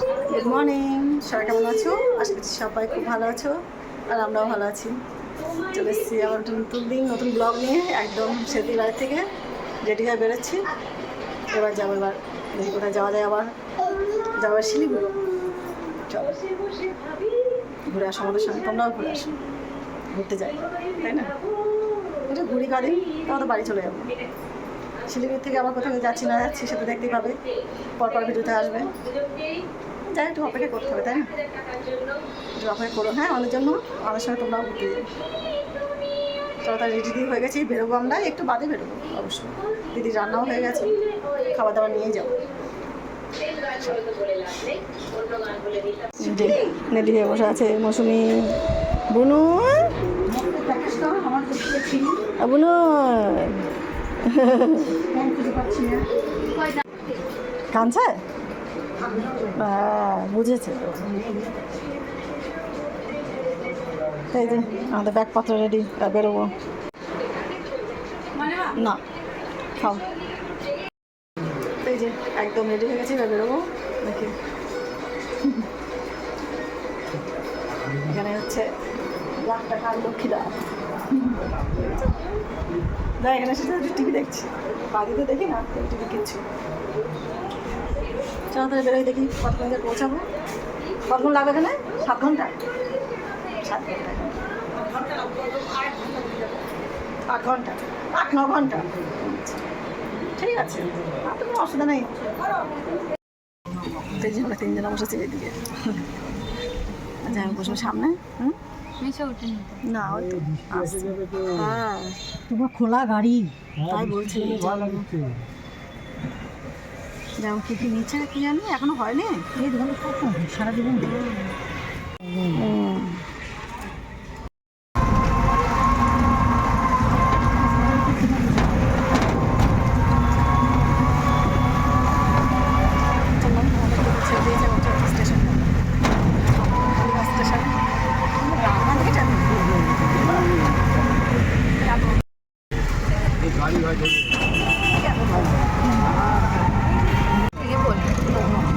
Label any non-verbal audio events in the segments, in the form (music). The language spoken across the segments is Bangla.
গুড মর্নিং সবাই কেমন আছো? আশা করছি সবাই খুব ভালো আছো আর আমরাও ভালো আছি। চলে এসেছি আবার নতুন দিন, নতুন ব্লগ নিয়ে একদম সেদিন বাড়ি থেকে রেডি হয়ে বেরোচ্ছি। এবার যাব এবার, দেখি কোথায় যাওয়া যায় আবার। যাব শিলিগুড়ি। চলো। ঘুরে আসো আমাদের সঙ্গে, তোমরাও ঘুরে আসো। ঘুরতে যাই, তাই না? এটা ঘুরি কদিন তারপর তো বাড়ি চলে যাব। শিলিগুড়ি থেকে আবার কোথাও যাচ্ছি না যাচ্ছি সেটা দেখতেই পাবে। পরপর ভিডিওতে আসবে। যাই একটু অপেক্ষা করতে হবে তাই না? একটু অপেক্ষা করো। হ্যাঁ আমাদের জন্য আমাদের সঙ্গে তোমরাও ঘুরতে যাবে চলো তার রেডি দিয়ে হয়ে গেছে বেরোবো আমরা একটু বাদে বেরোবো অবশ্যই দিদি রান্নাও হয়ে গেছে খাবার দাবার নিয়ে যাব নেডি হয়ে বসে আছে মৌসুমি। বুনু। বুনু। কাঁদছে বুঝেছে। এই যে, আমাদের ব্যাগপত্র রেডি বেরোবো। না, খাও। এই যে, একদম রেডি হয়ে গেছে বেরোবো। দেখি। এখানে হচ্ছে লাখ টাকা আর লক্ষ্মীরা না, এখানে সেটা টিভি দেখছি। বাড়িতে দেখি না টিভি চলো তাহলে বেরোই, দেখি কতক্ষণ যে পৌঁছাবো। কতক্ষণ লাগবে এখানে? সাত ঘণ্টা। সাত ঘণ্টা। আট ঘণ্টা। আট ন ঘণ্টা। ঠিক আছে। আর তো কোনো অসুবিধা নেই। তিনজন তিনজনে বসেছি এদিকে। আমি বসবো সামনে, হুম? না ওই হ্যাঁ। তোমার খোলা গাড়ি। তাই বলছি যেমন কী কি নিচ্ছে কি জানি এখনও হয়নি? এই ধরনের সারা জীবন হুম। চলো, আমাদের ছেড়ে দিয়ে যাব চলো স্টেশনে। কালীগঞ্জ স্টেশন। রান্না দেখে যাবে।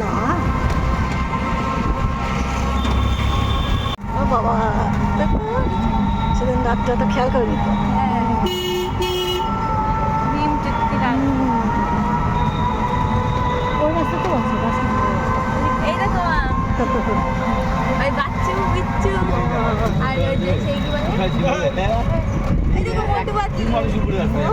না ও বাবা দেখো সেদিন রাত্রে তো খেয়াল করিনি তো ভীম চুক্তিরা ওই রাস্তা তো আছে রাস্তা এই দেখো মা, ওই বাচ্চু বিচ্চু আর ওই যে সেই কি বলে এই দেখো মোটু পাখি ও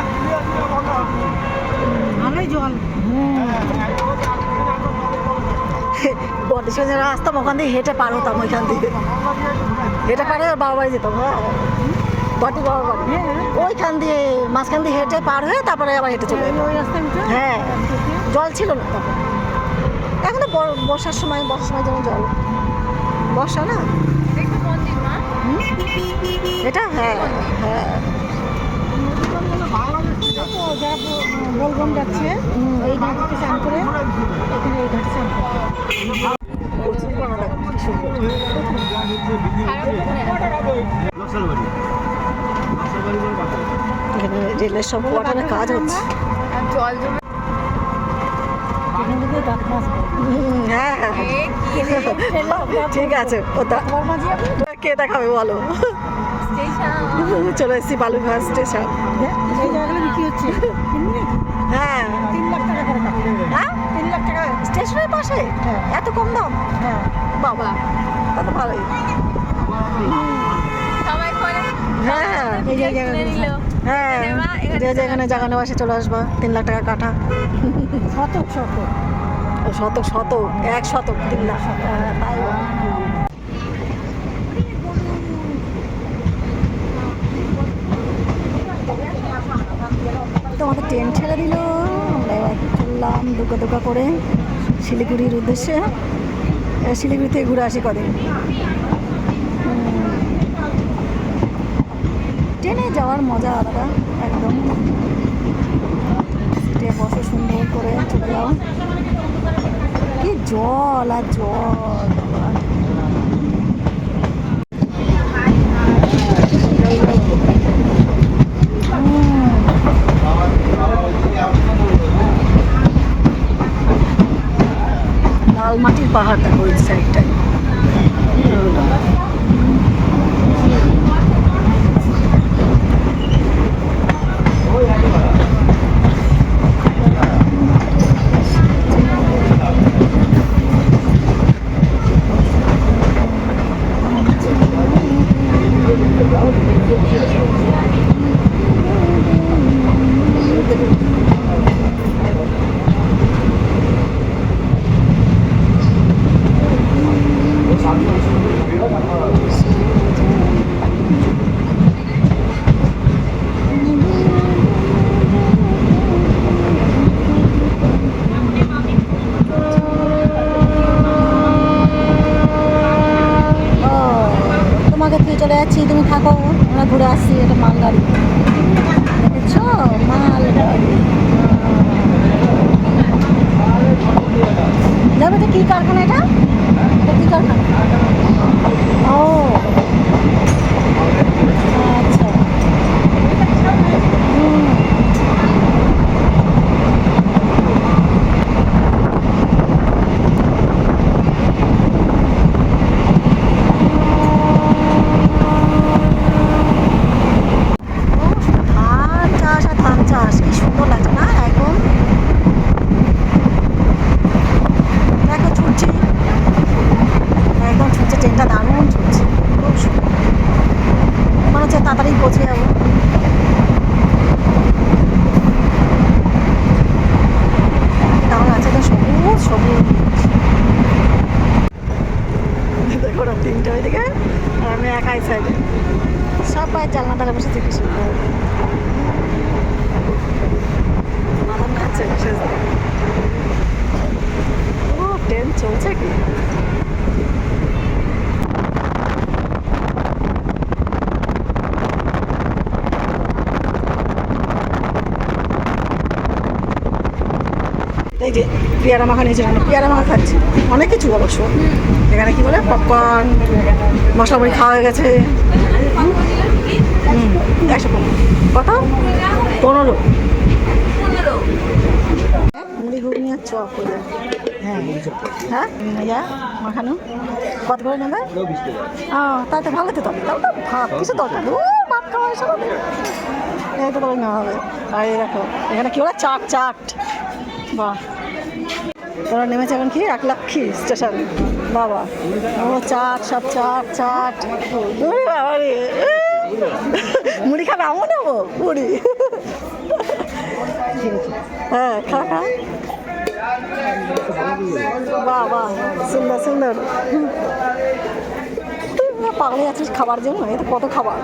যারা আসতাম ওখান থেকে হেঁটে পার হতাম ওইখান থেকে হেঁটে পারে আর বাবা বাড়ি যেতাম হ্যাঁ? বটি বাবা বাড়ি। ওইখান দিয়ে মাঝখান দিয়ে হেঁটে পার হয়ে তারপরে আবার হেঁটে চলে হ্যাঁ। জল ছিল না তখন। এখন তো বর্ষার সময় বর্ষার সময় যেমন জল। বর্ষা না? এটা হ্যাঁ হ্যাঁ। যারা যাচ্ছে এই ঘাট থেকে চান করে এখানে এই ঘাটে চান রেলের সব কোয়ার্টারে কাজ হচ্ছে। জল জমে হ্যাঁ হ্যাঁ। ঠিক আছে কে দেখাবে বলো? (laughs) চলে এসেছি বালুঘাট স্টেশন। হ্যাঁ। তিন লাখ টাকা করে হ্যাঁ? তিন লাখ টাকা। স্টেশনের পাশে? হ্যাঁ। এত কম দাম? হ্যাঁ। বাবা তা তো ভালোই। করে হ্যাঁ হ্যাঁ। এখানে যে যে এখানে জাগানো বাসে চলে আসবা তিন লাখ টাকা কাঠা। শতক শতক। ও শতক শতক এক শতক তিন লাখ। হ্যাঁ, তাই। তো ট্রেন ছেড়ে দিল। আমরা এবার চললাম দুকা দুকা করে শিলিগুড়ির উদ্দেশ্যে। এই শিলিগুড়ি থেকে ঘুরে আসি কদিন। ট্রেনে যাওয়ার মজা আলাদা, একদম। বসে সুন্দর করে চলে যাওয়া। কি জল আর জল। পাহাড় দেখো ওই সাইডটায় ও তোমাকে তুই চলে যাচ্ছি তুমি থাকো আমরা ঘুরে আসছি এটা মালগাড়ি দেখেছ মালগাড়ি যাবে তো কী কারখানা এটা এটা কী কারখানা ও আচ্ছা হুম। ধান চাষ আর ধান চাষ কি সুন্দর লাগছে না একদম দেখো ছুটছি একদম ছুটছে ট্রেনটা দারুণ ছুটছে খুব সুন্দর মনে হচ্ছে তাড়াতাড়ি পৌঁছে যাব কেমন আছে তো সবুজ সবুজ দেখো ওরা তিনটে ওইদিকে একাই সাইডে সবাই জানলা ধারে বসে থেকে শুরু করে নাচছে খাচ্ছে দিকে। ও ট্রেন চলছে কি? এই যে পেয়ারা মাখা নিয়েছে এখানে পেয়ারা মাখা খাচ্ছি। অনেক কিছু অবশ্য। এখানে কি বলে? পপকর্ন মশলা মুড়ি খাওয়া হয়ে গেছে। হুম, একশো পনেরো। কত? পনেরো। মুড়ি ঘুগনি চপ হ্যাঁ হ্যাঁ যা মাখানো। কত করে নেবে? ও তাই তো ভালো তো তাও তো কিছু দরকার ও, ভাত খাওয়া এসে এই তো তবে নেওয়া হবে। আর এই দেখো, এখানে কি বলে? চাট চাট। বাহ। ওরা নেমেছে এখন কি? এক লক্ষী স্টেশন। বাবা। ও চাট, সব চাট চাট। মুড়ি খাবে? আমও নেব? মুড়ি। হ্যাঁ খা খা। বাহ বাহ সুন্দর। সুন্দর পাগলে আছিস খাবার জন্য? তো কত খাবার।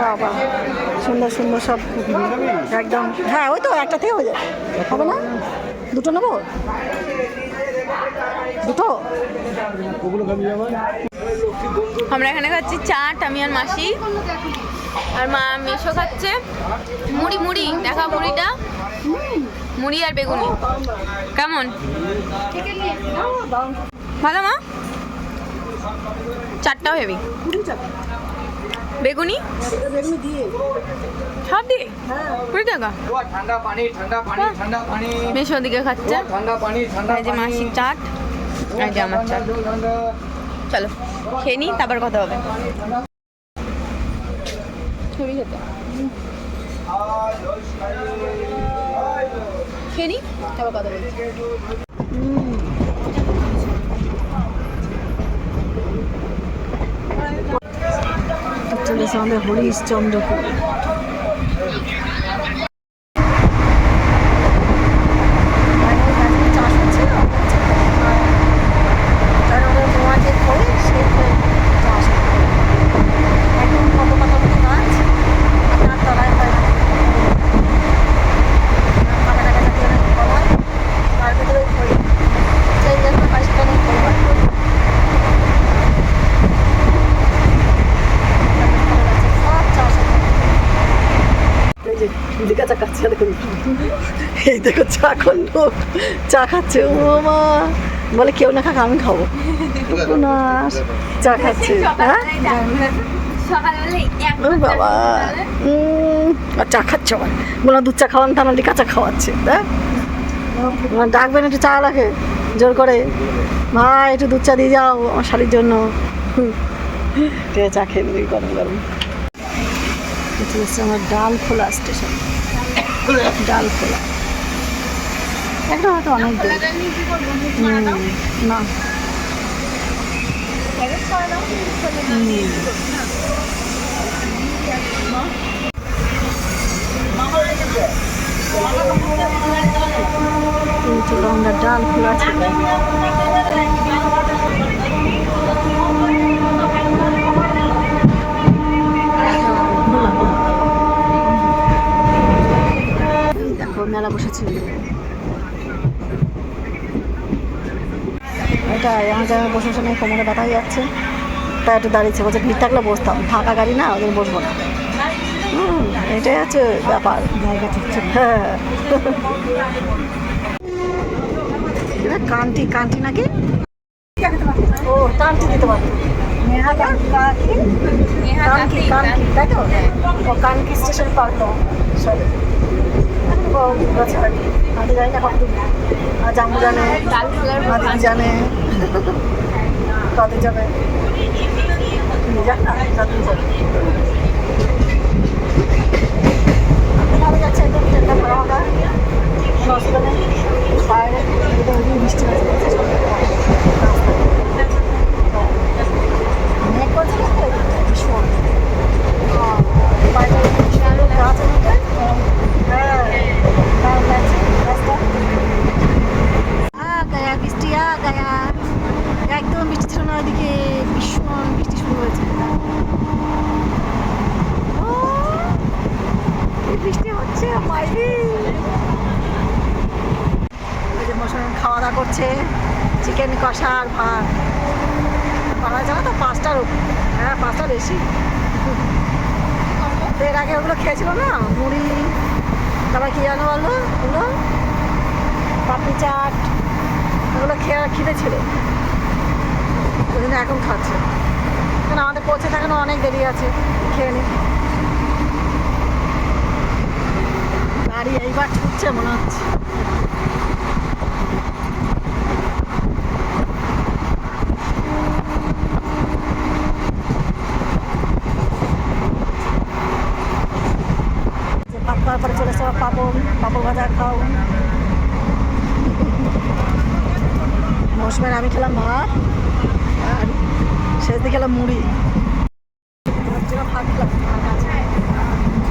বাবা। সুন্দর সুন্দর সব একদম হ্যাঁ ওই তো একটা থেকে হয়ে যায়। হবে না? দুটো নেব? দুটো? আমরা এখানে খাচ্ছি চাট, আমি আর মাসি। আর মা মেশো খাচ্ছে। মুড়ি মুড়ি, দেখা মুড়িটা। মুড়ি আর বেগুনি। কেমন? ভালো মা? চারটাও হেভি। বেগুনি? সব দিয়ে? হ্যাঁ। কুড়ি টাকা? ঠান্ডা পানি ঠান্ডা পানি ঠান্ডা পানি। মেশো দিকে খাচ্ছে। ঠান্ডা এই যে মাসির চাট এই যে আমার চাট। চলো খেয়ে নিই তারপর কথা হবে। খেয়ে নিই তারপর কথা বলছি। চলে এসে আমাদের হরিশচন্দ্রপুর চাষ হচ্ছে না কারণ ওদের নোয়া যে করে সে চাষ একদম কত কত মতো গাছ তার তলায় হয় কাটা কাটা জাতীয় নাকি কলা এই দেখো চা করল চা খাচ্ছে। ও মা বলে কেউ না খাক, আমি খাব। না চা খাচ্ছে। হ্যাঁ? বাবা। আর চা খাচ্ছে আবার। বললাম, দুধ চা খাওয়ান তাহলে কাঁচা খাওয়াচ্ছে আমার ডাকবেন, একটু চা রাখে জোর করে। ভাই, একটু দুধ চা দিয়ে যাও, আমার শালির জন্য। ঠিক চা খেয়ে নিবি, গরম গরম। আমার ডাল খোলা স্টেশন ডাল খোলা। হয়তো অনেক দূর। না। কিন্তু আমরা ডাল খোলা ছিল দেখো মেলা বসেছে। এটা আমার জায়গায় বসে বসে নেই কোমরে ব্যথা হয়ে যাচ্ছে। তাই একটু দাঁড়িয়েছে বলছে ভিড় থাকলে বসতাম ফাঁকা গাড়ি না ওদের বসবো না। এটাই হচ্ছে ব্যাপার। জায়গা হ্যাঁ এটা কান্তি কান্তি নাকি? ও কান্তি দিতে নেহা কান্তি তাই তো? ও কানকি স্টেশন সরি। আচ্ছা আমি জানি না কত আর জামু জানে ডাল খোলার জানে। কাদের যাবে যান না যাচ্ছে একদম ঠান্ডা ভালো হাওয়া কোনো অসুবিধা নেই বাইরে এটা ওই দিন বৃষ্টি হয়েছে মেঘ করছে না তো, ভীষণ হ্যাঁ, বাইরে বিশাল গাছ আছে হ্যাঁ দারুণ লাগছে রাস্তা আ গায়া বৃষ্টি আ গায়া একদম বৃষ্টি ছিল না ওইদিকে ভীষণ বৃষ্টি শুরু হয়েছে ও, এই বৃষ্টি হচ্ছে মাইরি ওই যে মৌসুমি খাওয়া দাওয়া করছে চিকেন কষা আর ভাত পাড়া যাওয়া তো পাঁচটার উপর হ্যাঁ পাঁচটা বেশি? এর আগে ওগুলো খেয়েছিল না? মুড়ি, তারপর কি জানো বলো? ওগুলো? পাপড়ি চাট, ওগুলো খেয়ে খিদে ছিল। ওই এখন খাচ্ছে। কারণ আমাদের পৌঁছে থাকানো অনেক দেরি আছে, খেয়ে নি। গাড়ি এইবার ছুটছে মনে হচ্ছে যে ভাত খাওয়ার পরে চলে এসে আবার পাপড় পাপড় ভাজা খাও। মৌসুমের আমি খেলাম ভাত আর দিয়ে খেলাম মুড়ি ওর জন্য ভাত খেলাম ভাত আছে।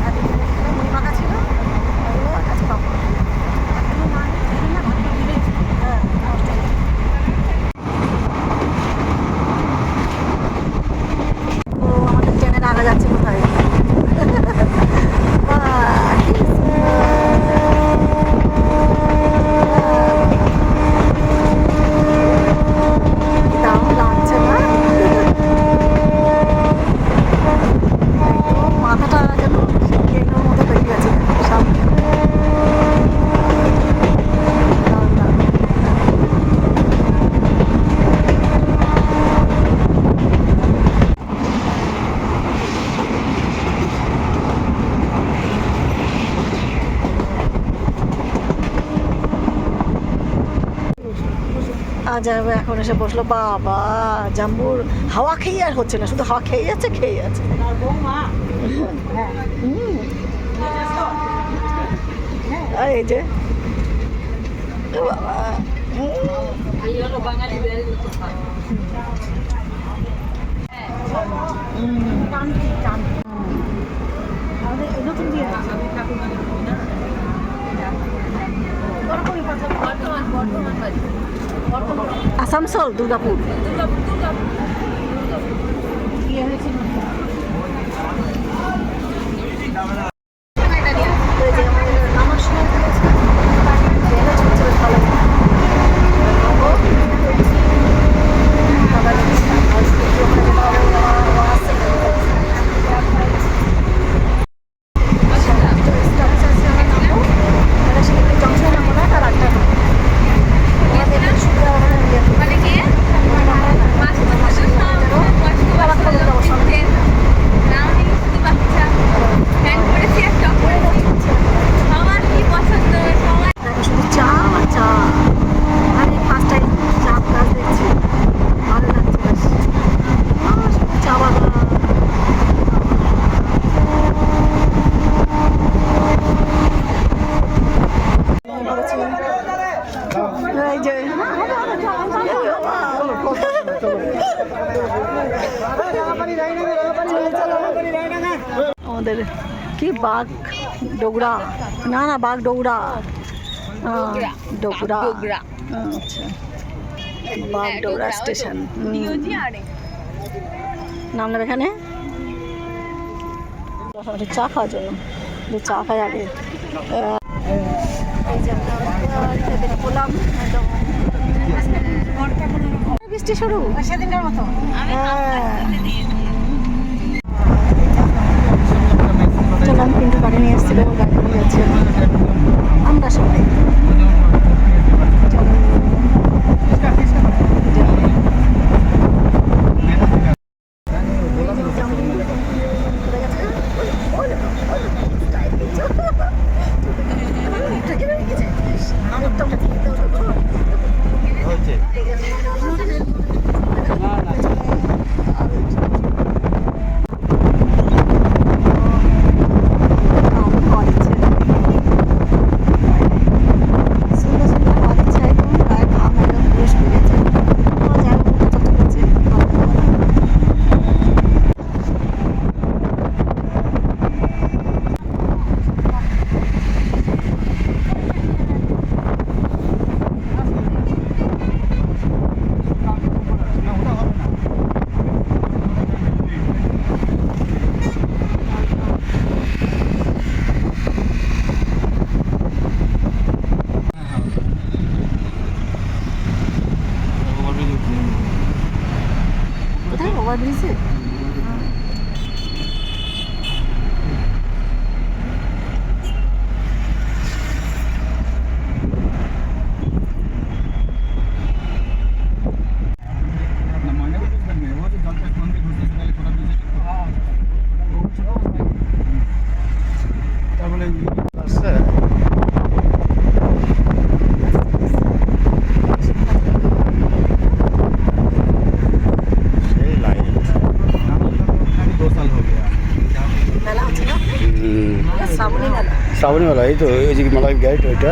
আর এখানে মুড়ি মাখা ছিল ওগুলো আর কাছে পাপড়। হ্যাঁ, নষ্ট হয়ে গেছে। ও আমাদের ট্রেনের আগে যাচ্ছে কোথায় বাহ, দারুণ লাগছে না একদম মাথাটা যেন কেন্দ্রের মতো বেরিয়ে গেছে সামনে দারুণ, দারুণ। আর এখন এসে বসল বাবা জাম্বুর হাওয়া খেয়ে আর হচ্ছে না শুধু হাওয়া খেয়ে যাচ্ছে খেয়ে যাচ্ছে আর এই যে। নতুন দিয়ে আসানসোল দুর্গাপুর ওই যে আমাদের নামার সময় দিয়েছে। ট্রেনে ছুটছিল ভালো। নামবো। আবার আর স্কুটি ওখানে যেতে হবে, আবার ওয়াশ সেন্টারে যেতে হবে। স্টপেজ আছে, আমরা নামবো। তাহলে সেখানে জংশনে আমাদের কি বাঘ ডোগরা। না না বাঘ ডোগরা। আহ, ডোগরা। আচ্ছা। বাঘ ডোগরা স্টেশন। হুম। নামলাম এখানে? চা খাওয়ার জন্য। চা খাই আগে। একদম। বৃষ্টি শুরু সেদিনকার মতো হ্যাঁ। চললাম কিন্তু গাড়ি নিয়ে এসেছিল গাড়ি নিয়ে যাচ্ছে আমরা সবাই চলো। সুন্দর সুন্দর হাওয়া দিচ্ছে একদম গায়ে ঘাম একদম পুরো শুকিয়ে গেছে আমার জায়গা মতো চকচক করছে ভালো ভালো। কোথায় ওভার ব্রিজে মেলা হচ্ছে না শ্রাবণী মেলা শ্রাবণী মেলা এই তো এই যে মেলা গেট ওইটা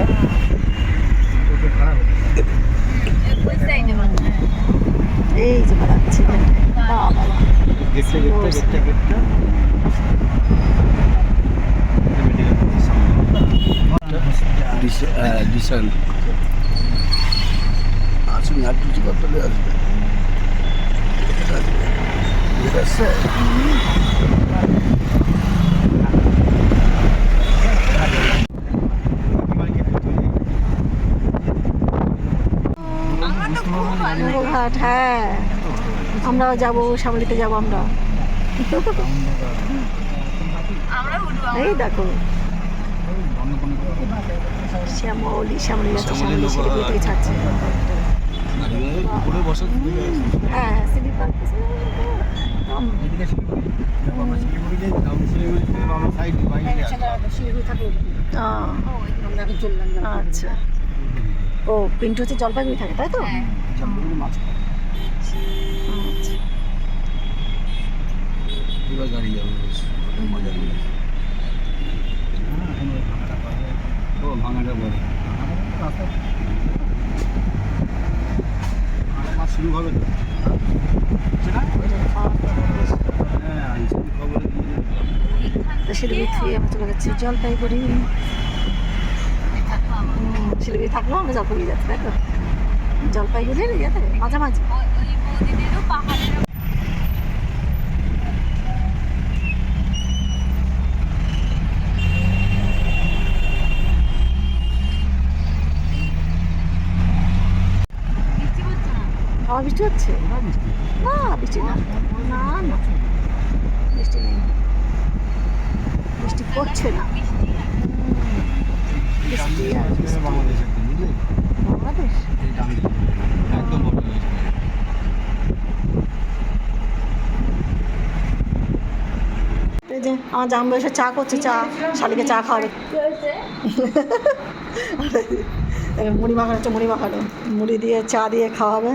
এই যে ডিসান আসুন আর কিছু করতে আসবে। ঠিক আছে ঘাট হ্যাঁ। আমরাও যাব শ্যামলিতে যাব আমরা। এই দেখো। শ্যামলি শ্যামলি যাচ্ছে শ্যামলি শিলিগুড়ি থেকে ছাড়ছে। হ্যাঁ হ্যাঁ স্লিপার শিলিগুড়ি আচ্ছা। ও পিন্টু হচ্ছে জলপাইগুড়ি থাকে তাই তো? আচ্ছা গাড়ি যাবে বেশ মজা ও ভাঙাটা বলে কাজ শুরু হবে তো? হ্যাঁ শিলিগুড়ি থেকে আমরা চলে যাচ্ছি জলপাইগুড়ি। শিলিগুড়ি থাকলেও আমরা জলপাইগুড়ি যাচ্ছি তাই তো? জলপাইগুড়ির ইয়েতে মাঝামাঝি। বৃষ্টি হচ্ছে না? বৃষ্টি না না। না বৃষ্টি নেই। বৃষ্টি পড়ছে না। বৃষ্টি আর বাংলাদেশ একদম যে আমার জামাই এসে চা করছে চা শালিকে চা খাওয়াবে। মুড়ি মাখানো হচ্ছে মুড়ি মাখানো। মুড়ি দিয়ে চা দিয়ে খাওয়াবে।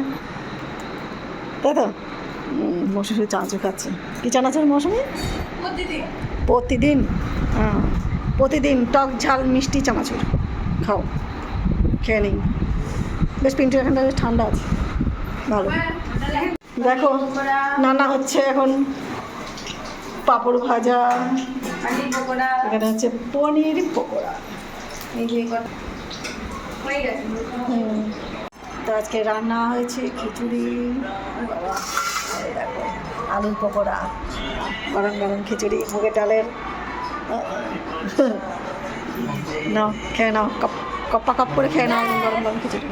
তাই তো? মৌসুমি চানাচুর খাচ্ছে। কী চানাচুর মৌসুমি? প্রতিদিন? হ্যাঁ। প্রতিদিন টক ঝাল, মিষ্টি চানাচুর। খাও। খেয়ে নিই বেশ পিন্টু এখানটা বেশ ঠান্ডা আছে। ভালো। দেখো, নানা হচ্ছে এখন পাঁপড় ভাজা। এখানে হচ্ছে পনির পকোড়া। তো আজকে রান্না হয়েছে খিচুড়ি। আলুর পকোড়া। গরম গরম খিচুড়ি, মুগের ডালের নাও খেয়ে নাও কাপ কাপ করে খেয়ে নাও গরম গরম খিচুড়ি